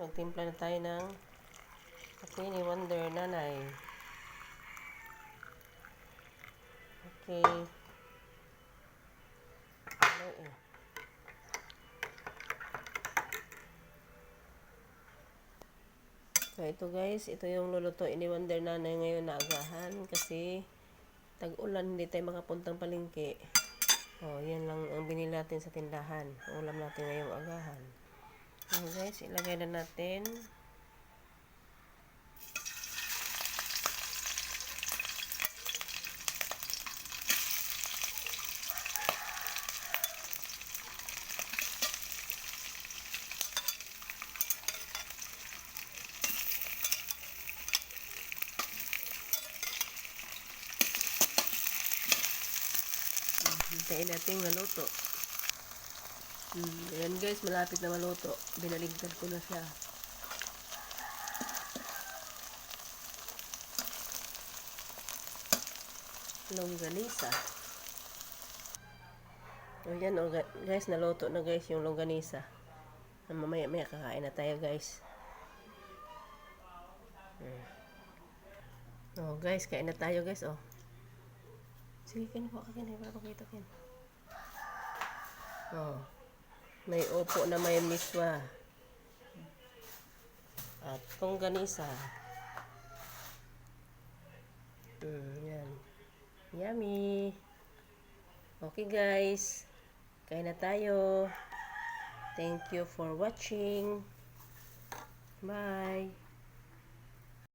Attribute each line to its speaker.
Speaker 1: magtimpla na tayo ng kape ni Wonder Nanay. Okay. Ano eh. So, ito guys, ito yung lulutuin ni Wonder Nanay ngayon na agahan kasi tag-ulan, hindi tayo makapuntang palengke. Oh, yan lang ang binili natin sa tindahan. Ulam natin ngayong agahan. Yan guys, ilagay na natin. Hintayin natin maluto. Hmm, ayan guys, malapit na maluto. Binaligtad ko na siya. Longganisa. O yan, o, ga- guys, naluto na guys yung longganisa. Ah, Mamaya, maya kakain na tayo guys. Hmm. Oh, guys, kain na tayo guys, oh. Sige, kain po, kain na, para pakita kin. Oh. May opo na may miswa. At longganisa. Mm, yan. Yummy. Okay guys. Kain na tayo. Thank you for watching. Bye.